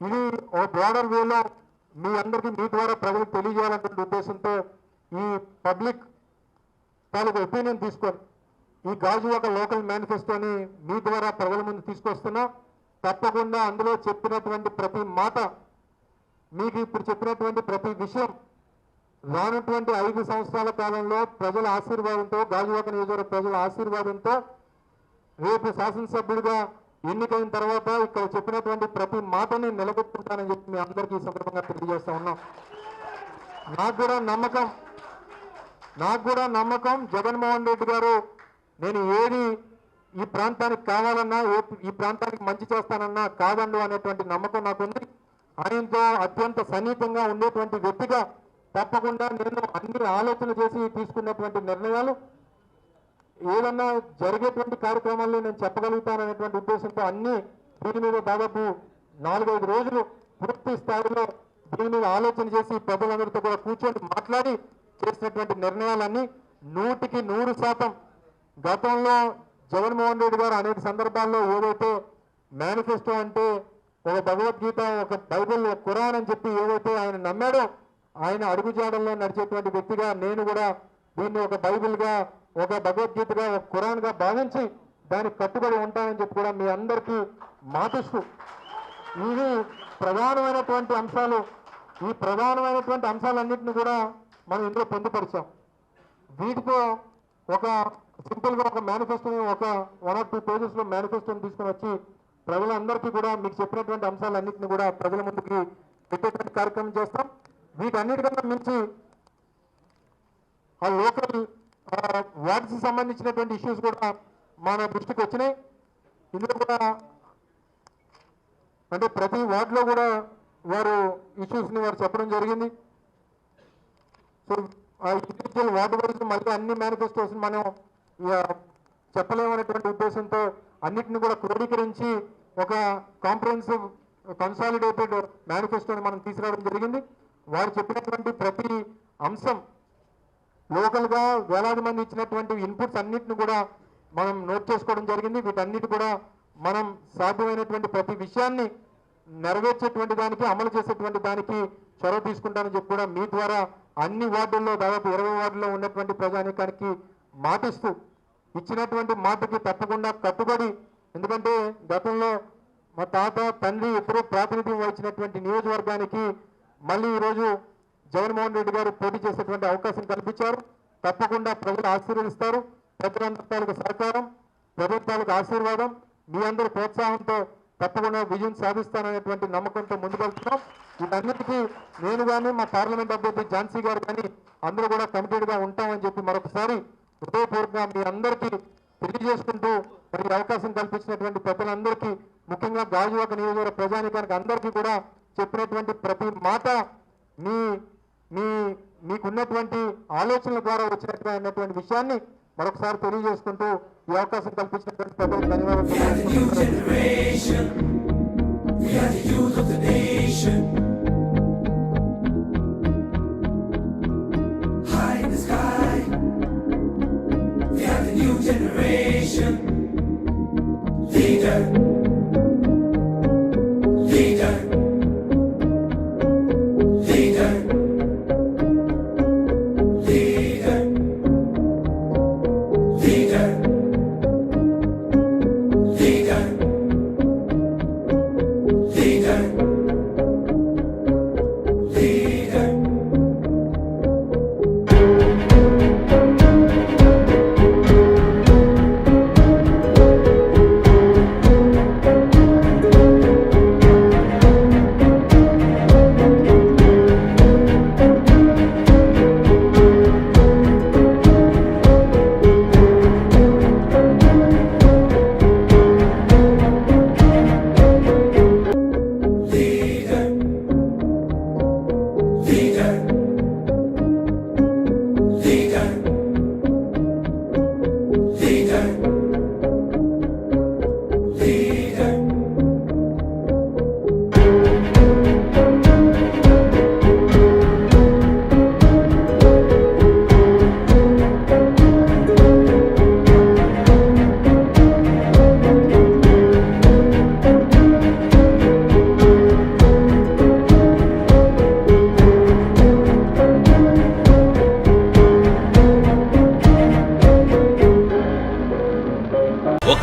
ఇది ఓ బ్రాడర్ వేలో మీ అందరికీ మీ ద్వారా ప్రజలకు తెలియజేయాలనే ఉద్దేశంతో ఈ పబ్లిక్ తాలూకు ఒపీనియన్ తీసుకొని ఈ గాజు ఒక లోకల్ మేనిఫెస్టోని మీ ద్వారా ప్రజల ముందు తీసుకొస్తున్నా. తప్పకుండా అందులో చెప్పినటువంటి ప్రతి మాట మీకు ఇప్పుడు చెప్పినటువంటి ప్రతి విషయం రానటువంటి ఐదు సంవత్సరాల కాలంలో ప్రజల ఆశీర్వాదంతో గాజువాక నియోజకవర్గ ప్రజల ఆశీర్వాదంతో రేపు శాసనసభ్యుడిగా ఎన్నికైన తర్వాత ఇక్కడ చెప్పినటువంటి ప్రతి మాటని నిలబెట్టుకుంటానని చెప్పి మీ అందరికీ సందర్భంగా తెలియజేస్తా ఉన్నాం. నాకు కూడా నమ్మకం నాకు కూడా నమ్మకం జగన్మోహన్ రెడ్డి గారు నేను ఏది ఈ ప్రాంతానికి కావాలన్నా ఈ ప్రాంతానికి మంచి చేస్తానన్నా కాదండు అనేటువంటి నమ్మకం నాకుంది. ఆయనతో అత్యంత సన్నిహితంగా ఉండేటువంటి వ్యక్తిగా తప్పకుండా నేను అన్ని ఆలోచన చేసి తీసుకున్నటువంటి నిర్ణయాలు ఏదన్నా జరిగేటువంటి కార్యక్రమాల్లో నేను చెప్పగలుగుతాననేటువంటి ఉద్దేశంతో అన్ని దీని మీద దాదాపు నాలుగైదు రోజులు పూర్తి స్థాయిలో దీని మీద ఆలోచన చేసి ప్రజలందరితో కూడా కూర్చొని మాట్లాడి చేసినటువంటి నిర్ణయాలన్నీ నూటికి నూరు శాతం గతంలో జగన్మోహన్ రెడ్డి గారు అనేక సందర్భాల్లో ఏదైతే మేనిఫెస్టో అంటే ఒక భగవద్గీత ఒక బైబిల్ ఒక ఖురాన్ అని చెప్పి ఏదైతే ఆయన నమ్మాడో ఆయన అడుగుజాడల్లో నడిచేటువంటి వ్యక్తిగా నేను కూడా దీన్ని ఒక బైబిల్గా ఒక భగవద్గీతగా ఒక ఖురాన్గా భావించి దానికి కట్టుబడి ఉంటాయని చెప్పి కూడా మీ అందరికీ మాటిస్తూ ఇవి ప్రధానమైనటువంటి అంశాలు. ఈ ప్రధానమైనటువంటి అంశాలన్నింటినీ కూడా మనం ఇందులో పొందుపరిచాం. వీటితో ఒక సింపుల్గా ఒక మేనిఫెస్టోని ఒక వన్ ఆర్ టూ పేజెస్లో మేనిఫెస్టోని తీసుకొని వచ్చి ప్రజలందరికీ కూడా మీకు చెప్పినటువంటి అంశాలన్నింటినీ కూడా ప్రజల ముందుకి పెట్టేటువంటి కార్యక్రమం చేస్తాం. వీటన్నిటికన్నా మించి ఆ లోకల్ వార్డ్స్ సంబంధించినటువంటి ఇష్యూస్ కూడా మన దృష్టికి వచ్చినాయి. ఇందులో కూడా అంటే ప్రతి వార్డులో కూడా వారు ఇష్యూస్ని వారు చెప్పడం జరిగింది. సో ఆ ఇండివిజువల్ వార్డు వైజ్ మళ్ళీ అన్ని మేనిఫెస్టోస్ మనం ఇక చెప్పలేమనేటువంటి ఉద్దేశంతో అన్నిటిని కూడా క్రోడీకరించి ఒక కాంప్రహెన్సివ్ కన్సాలిడేటెడ్ మేనిఫెస్టోని మనం తీసుకురావడం జరిగింది. వారు చెప్పినటువంటి ప్రతి అంశం లోకల్గా వేలాది మంది ఇచ్చినటువంటి ఇన్పుట్స్ అన్నిటిని కూడా మనం నోట్ చేసుకోవడం జరిగింది. వీటన్నిటి కూడా మనం సాధ్యమైనటువంటి ప్రతి విషయాన్ని నెరవేర్చేటువంటి దానికి అమలు చేసేటువంటి దానికి చొరవ తీసుకుంటానని చెప్పి కూడా మీ ద్వారా అన్ని వార్డుల్లో దాదాపు ఇరవై వార్డుల్లో ఉన్నటువంటి ప్రజానీకానికి మాటిస్తూ ఇచ్చినటువంటి మాటకి తప్పకుండా కట్టుబడి ఎందుకంటే గతంలో మా తాత తండ్రి ఎప్పుడో ప్రాతినిధ్యం వహించినటువంటి నియోజకవర్గానికి మళ్ళీ ఈరోజు జగన్మోహన్ రెడ్డి గారు పోటీ చేసేటువంటి అవకాశం కల్పించారు. తప్పకుండా ప్రజలు ఆశీర్వదిస్తారు. ప్రజలందరి సహకారం ప్రభుత్వాలకు ఆశీర్వాదం. మీ అందరి ప్రోత్సాహంతో తప్పకుండా విజయం సాధిస్తాననేటువంటి నమ్మకంతో ముందుకెళ్తున్నాం. వీటన్నిటికీ నేను కానీ మా పార్లమెంట్ అభ్యర్థి ఝాన్సీ గారు కానీ అందరూ కూడా కమిటెడ్గా ఉంటామని చెప్పి మరొకసారి హృదయపూర్వకంగా మీ అందరికీ తెలియజేసుకుంటూ మరి అవకాశం కల్పించినటువంటి పెద్దలందరికీ ముఖ్యంగా గాజువాక నియోజకవర్గ ప్రజానికానికి అందరికీ కూడా చెప్పినటువంటి ప్రతి మాట మీ మీకున్నటువంటి ఆలోచనల ద్వారా వచ్చినటువంటి విషయాన్ని మరొకసారి తెలియజేసుకుంటూ ఈ అవకాశం కల్పించినటువంటి ప్రజలకు ధన్యవాదాలు generation leader leader.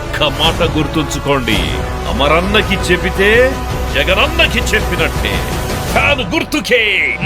ఒక్క మాట గుర్తుంచుకోండి. అమరన్నకి చెబితే జగనన్నకి చెప్పినట్టే. ఫ్యాన్ గుర్తుకే.